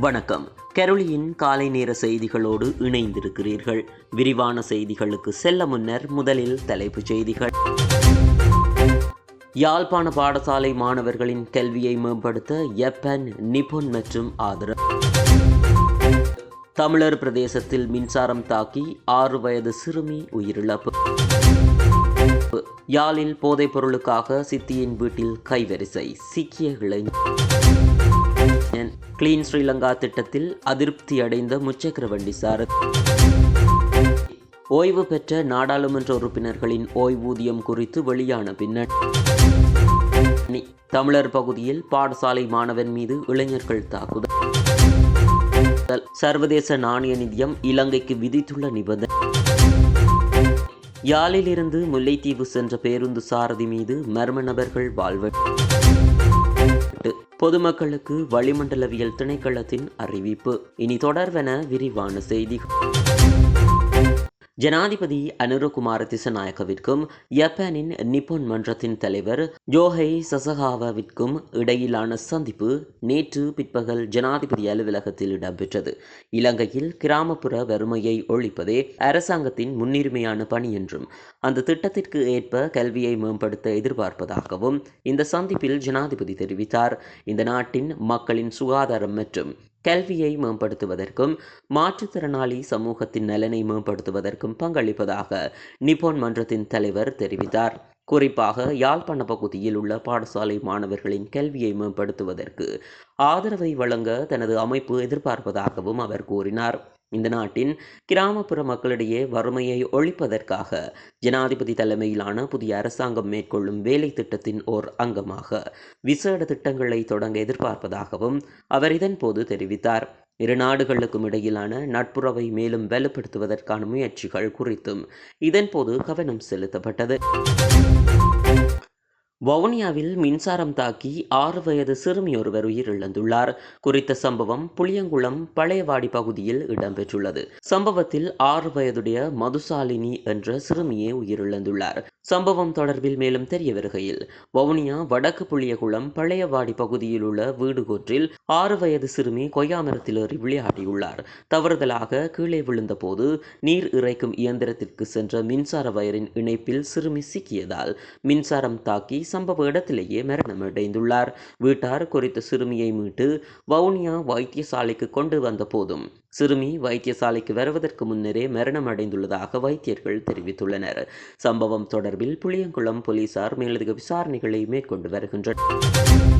வணக்கம். கரோலியின் காலை நேர செய்திகளோடு இணைந்திருக்கிறீர்கள். விரிவான செய்திகளுக்கு செல்ல முன்னர் முதலில் தலைப்புச் செய்திகள். யாழ்ப்பாண பாடசாலை மாணவர்களின் கல்வியை மேம்படுத்த யப்பன் நிபுன் மற்றும் ஆதரவு தமிழர் பிரதேசத்தில் மின்சாரம் தாக்கி ஆறு வயது சிறுமி உயிரிழப்பு. யாழில் போதைப் பொருளுக்காக சித்தியின் வீட்டில் கைவரிசை சிக்கிய இளைஞர். கிளீன் ஸ்ரீலங்கா திட்டத்தில் அதிருப்தி அடைந்த முச்சக்கரவண்டி சாரத் சாரதி. ஓய்வு பெற்ற நாடாளுமன்ற உறுப்பினர்களின் ஓய்வூதியம் குறித்து வெளியான பின்னர் தமிழர் பகுதியில் பாடசாலை மாணவன் மீது இளைஞர்கள் தாக்குதல். சர்வதேச நாணய நிதியம் இலங்கைக்கு விதித்துள்ள நிபந்தனை. யாழிலிருந்து முல்லைத்தீவு சென்ற பேருந்து சாரதி மீது மர்ம நபர்கள் வாழ்வெட்டு பொதுமக்களுக்கு வளிமண்டலவியல் திணைக்களத்தின் அறிவிப்பு. இனி தொடர்வென விரிவான செய்திகள். ஜனாதிபதி அனுரகுமார திசநாயக்கவிற்கும் ஜப்பானின் நிப்போன் மன்றத்தின் தலைவர் ஜோஹை சசகாவாவிற்கும் இடையிலான சந்திப்பு நேற்று பிற்பகல் ஜனாதிபதி அலுவலகத்தில் இடம்பெற்றது. இலங்கையில் கிராமப்புற வறுமையை ஒழிப்பதே அரசாங்கத்தின் முன்னுரிமையான பணி என்றும் அந்த திட்டத்திற்கு ஏற்ப கல்வியை மேம்படுத்த எதிர்பார்ப்பதாகவும் இந்த சந்திப்பில் ஜனாதிபதி தெரிவித்தார். இந்த நாட்டின் மக்களின் சுகாதாரம் மற்றும் கல்வியை மேம்படுத்துவதற்கும் மாற்றுத்திறனாளி சமூகத்தின் நலனை மேம்படுத்துவதற்கும் பங்களிப்பதாக நிப்போன் மன்றத்தின் தலைவர் தெரிவித்தார். குறிப்பாக யாழ்ப்பாண பகுதியில் உள்ள பாடசாலை மாணவர்களின் கல்வியை மேம்படுத்துவதற்கு ஆதரவை வழங்க தனது அமைப்பு எதிர்பார்ப்பதாகவும் அவர் கூறினார். இந்த நாட்டின் கிராமப்புற மக்களிடையே வறுமையை ஒழிப்பதற்காக ஜனாதிபதி தலைமையிலான புதிய அரசாங்கம் மேற்கொள்ளும் வேலை திட்டத்தின் ஓர் அங்கமாக விசேட திட்டங்களை தொடங்க எதிர்பார்ப்பதாகவும் அவர் இதன்போது தெரிவித்தார். இரு நாடுகளுக்கும் இடையிலான நட்புறவை மேலும் வலுப்படுத்துவதற்கான முயற்சிகள் குறித்தும் இதன்போது கவனம் செலுத்தப்பட்டது. வவுனியாவில் மின்சாரம் தாக்கி ஆறு வயது சிறுமி ஒருவர் உயிரிழந்துள்ளார். குறித்த சம்பவம் புளியங்குளம் பழையவாடி பகுதியில் இடம்பெற்றுள்ளது. சம்பவத்தில் ஆறு வயதுடைய மதுசாலினி என்ற சிறுமியே உயிரிழந்துள்ளார். சம்பவம் தொடர்பில் மேலும் தெரிய வருகையில் வவுனியா வடக்கு புளியகுளம் பழையவாடி பகுதியில் உள்ள வீடு ஒன்றில் ஆறு வயது சிறுமி கொய்யாமரத்தில் ஏறி விளையாடியுள்ளார். தவறுதலாக கீழே விழுந்தபோது நீர் இறைக்கும் இயந்திரத்திற்கு சென்ற மின்சார வயரின் இணைப்பில் சிறுமி சிக்கியதால் மின்சாரம் தாக்கி சம்பவ இடத்திலேயே மரணமடைந்துள்ளார். வீட்டார் குறித்த சிறுமியை மீட்டு வவுனியா வைத்தியசாலைக்கு கொண்டு வந்த போதும் சிறுமி வைத்தியசாலைக்கு வருவதற்கு முன்னரே மரணமடைந்துள்ளதாக வைத்தியர்கள் தெரிவித்துள்ளனர். சம்பவம் தொடர்பில் புளியங்குளம் போலீசார் மேலதிக விசாரணைகளை மேற்கொண்டு வருகின்றனர்.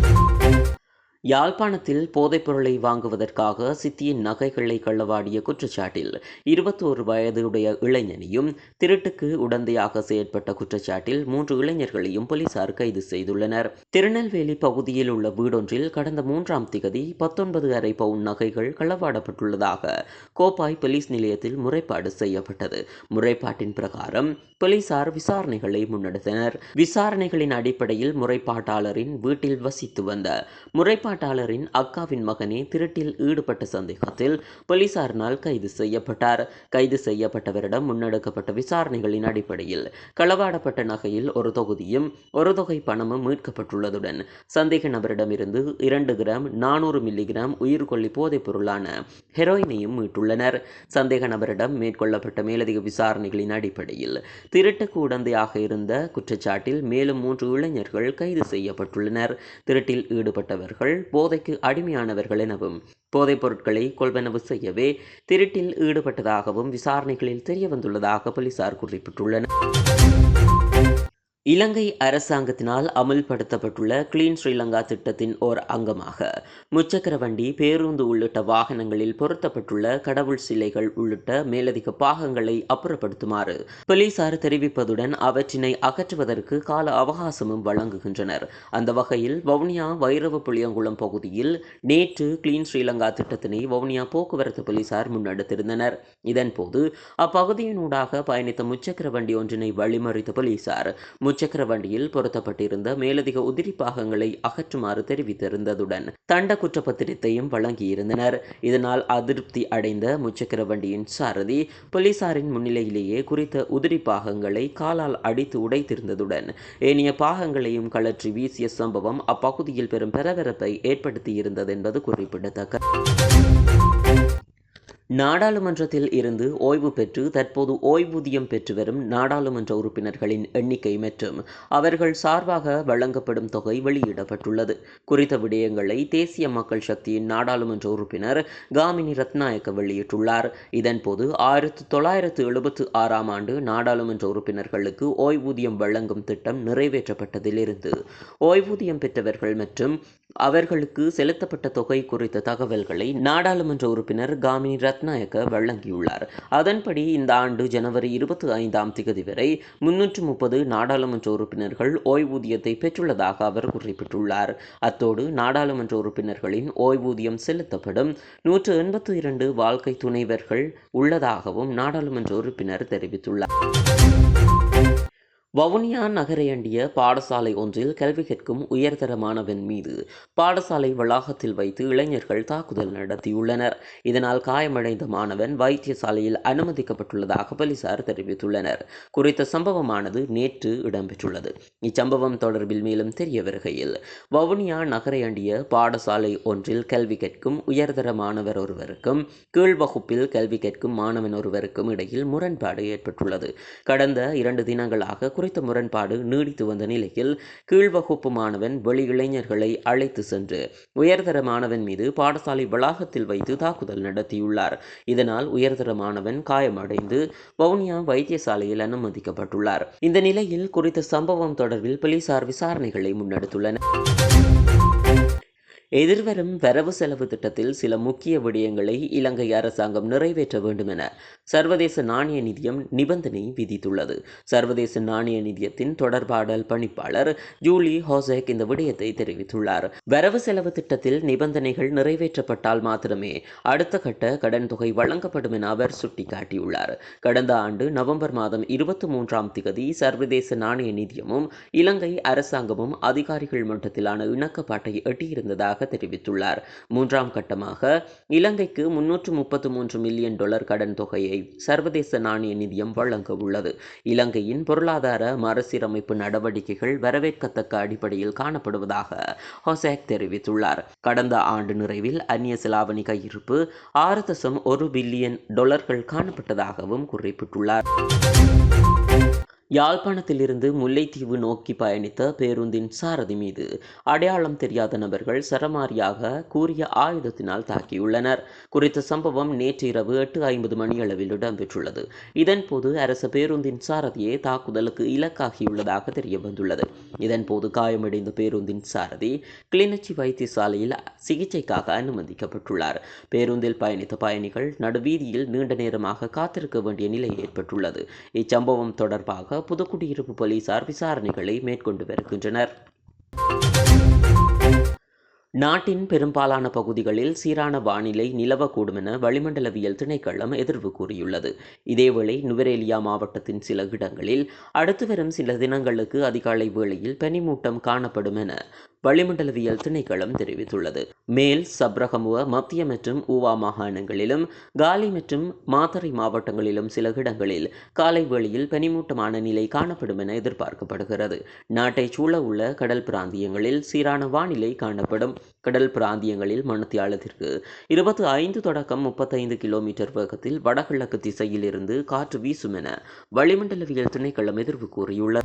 யாழ்ப்பாணத்தில் போதைப்பொருளை வாங்குவதற்காக சித்தியின் நகைகளை களவாடிய குற்றச்சாட்டில் இருபத்தோரு வயதுடைய இளைஞனையும் திருட்டுக்கு உடந்தையாக செயற்பட்ட குற்றச்சாட்டில் மூன்று இளைஞர்களையும் போலீசார் கைது செய்துள்ளனர். திருநெல்வேலி பகுதியில் உள்ள வீடொன்றில் கடந்த மூன்றாம் திகதி பத்தொன்பது அரை பவுன் நகைகள் களவாடப்பட்டுள்ளதாக கோப்பாய் போலீஸ் நிலையத்தில் முறைப்பாடு செய்யப்பட்டது. முறைப்பாட்டின் பிரகாரம் போலீசார் விசாரணைகளை முன்னெடுத்தனர். விசாரணைகளின் அடிப்படையில் முறைப்பாட்டாளரின் வீட்டில் வசித்து வந்த முறைப்பாடு போராட்டாளரின் அக்காவின் மகனே திருட்டில் ஈடுபட்ட சந்தேகத்தில் போலீசாரினால் கைது செய்யப்பட்டார். கைது செய்யப்பட்டவரிடம் முன்னெடுக்கப்பட்ட விசாரணைகளின் அடிப்படையில் களவாடப்பட்ட நகையில் ஒரு தொகுதியும் ஒரு தொகை பணமும் மீட்கப்பட்டுள்ளதுடன் சந்தேக நபரிடமிருந்து இரண்டு கிராம் நானூறு மில்லிகிராம் உயிர்கொல்லி போதைப் பொருளான ஹெரோயினையும் மீட்டுள்ளனர். சந்தேக நபரிடம் மேற்கொள்ளப்பட்ட மேலதிக விசாரணைகளின் அடிப்படையில் திருட்டுக்கு உடந்தையாக இருந்த குற்றச்சாட்டில் மேலும் மூன்று இளைஞர்கள் கைது செய்யப்பட்டுள்ளனர். திருட்டில் ஈடுபட்டவர்கள் போதைக்கு அடிமையானவர்கள் எனவும் போதைப் பொருட்களை கொள்வனவு செய்யவே திருட்டில் ஈடுபட்டதாகவும் விசாரணைகளில் தெரியவந்துள்ளதாக போலீசார் குறிப்பிட்டுள்ளனர். இலங்கை அரசாங்கத்தினால் அமல்படுத்தப்பட்டுள்ள கிளீன் ஸ்ரீலங்கா திட்டத்தின் ஓர் அங்கமாக முச்சக்கர வண்டி பேருந்து உள்ளிட்ட வாகனங்களில் பொருத்தப்பட்டுள்ள கடவுள் சிலைகள் உள்ளிட்ட மேலதிக பாகங்களை அப்புறப்படுத்துமாறு போலீசார் தெரிவிப்பதுடன் அவற்றினை அகற்றுவதற்கு கால அவகாசமும் வழங்குகின்றனர். அந்த வகையில் வவுனியா வைரவ புளியங்குளம் பகுதியில் நேற்று கிளீன் ஸ்ரீலங்கா திட்டத்தினை வவுனியா போக்குவரத்து போலீசார் முன்னெடுத்திருந்தனர். இதன்போது அப்பகுதியினூடாக பயணித்த முச்சக்கர வண்டி ஒன்றினை வழிமறித்த போலீசார் முச்சக்கர வண்டியில் பொருத்தப்பட்டிருந்த மேலதிக உதிரி பாகங்களை அகற்றுமாறு தெரிவித்திருந்ததுடன் தண்ட குற்றப்பத்திரத்தையும் வழங்கியிருந்தனர். இதனால் அதிருப்தி அடைந்த முச்சக்கர வண்டியின் சாரதி போலீசாரின் முன்னிலையிலேயே குறித்த உதிரி பாகங்களை காலால் அடித்து உடைத்திருந்ததுடன் ஏனைய பாகங்களையும் கழற்றி வீசிய சம்பவம் அப்பகுதியில் பெரும் பரபரப்பை ஏற்படுத்தியிருந்தது என்பது குறிப்பிடத்தக்கது. நாடாளுமன்றத்தில் இருந்து ஓய்வு பெற்று தற்போது ஓய்வூதியம் பெற்று வரும் நாடாளுமன்ற உறுப்பினர்களின் எண்ணிக்கை மற்றும் அவர்கள் சார்பாக வழங்கப்படும் தொகை வெளியிடப்பட்டுள்ளது. குறித்த விடயங்களை தேசிய மக்கள் சக்தியின் நாடாளுமன்ற உறுப்பினர் காமினி ரத்நாயக்க வெளியிட்டுள்ளார். இதன்போது ஆயிரத்து தொள்ளாயிரத்து எழுபத்து ஆறாம் ஆண்டு நாடாளுமன்ற உறுப்பினர்களுக்கு ஓய்வூதியம் வழங்கும் திட்டம் நிறைவேற்றப்பட்டதிலிருந்து ஓய்வூதியம் பெற்றவர்கள் மற்றும் அவர்களுக்கு செலுத்தப்பட்ட தொகை குறித்த தகவல்களை நாடாளுமன்ற உறுப்பினர் காமினி ரத் ரத்நாயக்க வழங்கியுள்ளார். அதன்படி இந்த ஆண்டு ஜனவரி இருபத்தி ஐந்தாம் திகதி வரை முன்னூற்று முப்பது நாடாளுமன்ற உறுப்பினர்கள் ஓய்வூதியத்தை பெற்றுள்ளதாக அவர் குறிப்பிட்டுள்ளார். அத்தோடு நாடாளுமன்ற உறுப்பினர்களின் ஓய்வூதியம் செலுத்தப்படும் நூற்று எண்பத்தி இரண்டு வாழ்க்கை துணைவர்கள் உள்ளதாகவும் நாடாளுமன்ற உறுப்பினர் தெரிவித்துள்ளார். வவுனியா நகரையண்டிய பாடசாலை ஒன்றில் கல்வி கற்கும் உயர்தர மாணவன் மீது பாடசாலை வளாகத்தில் வைத்து இளைஞர்கள் தாக்குதல் நடத்தியுள்ளனர். இதனால் காயமடைந்த மாணவன் வைத்தியசாலையில் அனுமதிக்கப்பட்டுள்ளதாக போலீசார் தெரிவித்துள்ளனர். குறித்த சம்பவமானது நேற்று இடம்பெற்றுள்ளது. இச்சம்பவம் தொடர்பில் மேலும் தெரிய வருகையில் வவுனியா நகரையண்டிய பாடசாலை ஒன்றில் கல்வி கற்கும் உயர்தர மாணவர் ஒருவருக்கும் கீழ் வகுப்பில் கல்வி கற்கும் மாணவன் ஒருவருக்கும் இடையில் முரண்பாடு ஏற்பட்டுள்ளது. கடந்த இரண்டு தினங்களாக குறித்த முரண்பாடு நீடித்து வந்த நிலையில் கீழ்வகுப்பு மாணவன் வெளி இளைஞர்களை அழைத்து சென்று உயர்தர மாணவன் மீது பாடசாலை வளாகத்தில் வைத்து தாக்குதல் நடத்தியுள்ளார். இதனால் உயர்தர மாணவன் காயமடைந்து வவுனியா வைத்தியசாலையில் அனுமதிக்கப்பட்டுள்ளார். இந்த நிலையில் குறித்த சம்பவம் தொடர்பில் போலீசார் விசாரணைகளை முன்னெடுத்துள்ளனர். எதிர்வரும் வரவு செலவு திட்டத்தில் சில முக்கிய விடயங்களை இலங்கை அரசாங்கம் நிறைவேற்ற வேண்டும் என சர்வதேச நாணய நிதியம் நிபந்தனை விதித்துள்ளது. சர்வதேச நாணய நிதியத்தின் தொடர்பாடல் பணிப்பாளர் ஜூலி ஹோசேக் இந்த விடயத்தை தெரிவித்துள்ளார். வரவு செலவு திட்டத்தில் நிபந்தனைகள் நிறைவேற்றப்பட்டால் மாத்திரமே அடுத்த கட்ட கடன் தொகை வழங்கப்படும் என அவர் சுட்டிக்காட்டியுள்ளார். கடந்த ஆண்டு நவம்பர் மாதம் இருபத்தி மூன்றாம் திகதி சர்வதேச நாணய நிதியமும் இலங்கை அரசாங்கமும் அதிகாரிகள் மட்டத்திலான இணக்கப்பாட்டை எட்டியிருந்ததாக தெரிவித்துள்ளார். மூன்றாம் கட்டமாக இலங்கைக்கு முன்னூற்று முப்பத்து மூன்று மில்லியன் டாலர் கடன் தொகையை சர்வதேச நாணய நிதியம் வழங்க உள்ளது. இலங்கையின் பொருளாதார மறுசீரமைப்பு நடவடிக்கைகள் வரவேற்கத்தக்க அடிப்படையில் காணப்படுவதாக ஹொசேக் தெரிவித்துள்ளார். கடந்த ஆண்டு நிறைவில் அந்நிய செலாவணி கையிருப்பு ஆறு தசம் ஒரு பில்லியன் டாலர்கள் காணப்பட்டதாகவும் குறிப்பிட்டுள்ளார். யாழ்ப்பாணத்திலிருந்து முல்லைத்தீவு நோக்கி பயணித்த பேருந்தின் சாரதி மீது அடையாளம் தெரியாத நபர்கள் சரமாரியாக கூறிய ஆயுதத்தினால் தாக்கியுள்ளனர். குறித்த சம்பவம் நேற்று இரவு எட்டு ஐம்பது மணியளவில் இடம்பெற்றுள்ளது. இதன்போது அரச பேருந்தின் சாரதியே தாக்குதலுக்கு இலக்காகியுள்ளதாக தெரிய வந்துள்ளது. இதன்போது காயமடைந்த பேருந்தின் சாரதி கிளிநொச்சி வைத்தியசாலையில் சிகிச்சைக்காக அனுமதிக்கப்பட்டுள்ளார். பேருந்தில் பயணித்த பயணிகள் நடுவீதியில் நீண்ட நேரமாக காத்திருக்க வேண்டிய நிலை ஏற்பட்டுள்ளது. இச்சம்பவம் தொடர்பாக தொடர்பாக புதுக்குடியிருப்பு போலீசார் விசாரணைகளை மேற்கொண்டு வருகின்றனர். நாட்டின் பெரும்பாலான பகுதிகளில் சீரான வானிலை நிலவக்கூடும் என வளிமண்டலவியல் திணைக்களம் எதிர்வு கூறியுள்ளது. இதேவேளை நுவரேலியா மாவட்டத்தின் சில இடங்களில் அடுத்து வரும் சில தினங்களுக்கு அதிகாலை வேளையில் பனிமூட்டம் காணப்படும் என வளிமண்டலவியல் திணைக்களம் தெரிவித்துள்ளது. மேல் சப்ரகமுவ மத்திய மற்றும் ஊவா மாகாணங்களிலும் காலி மற்றும் மாத்தறை மாவட்டங்களிலும் சில இடங்களில் காலை வேளையில் பனிமூட்டமான நிலை காணப்படும் என எதிர்பார்க்கப்படுகிறது. நாட்டை சூழ உள்ள கடல் பிராந்தியங்களில் சீரான வானிலை காணப்படும். கடல் பிராந்தியங்களில் மணத்தியாலத்திற்கு இருபத்தி ஐந்து தொடக்கம் முப்பத்தைந்து கிலோமீட்டர் வேகத்தில் வடகிழக்கு திசையில் இருந்து காற்று வீசும் என வளிமண்டலவியல் திணைக்களம் எதிர்வு கூறியுள்ளது.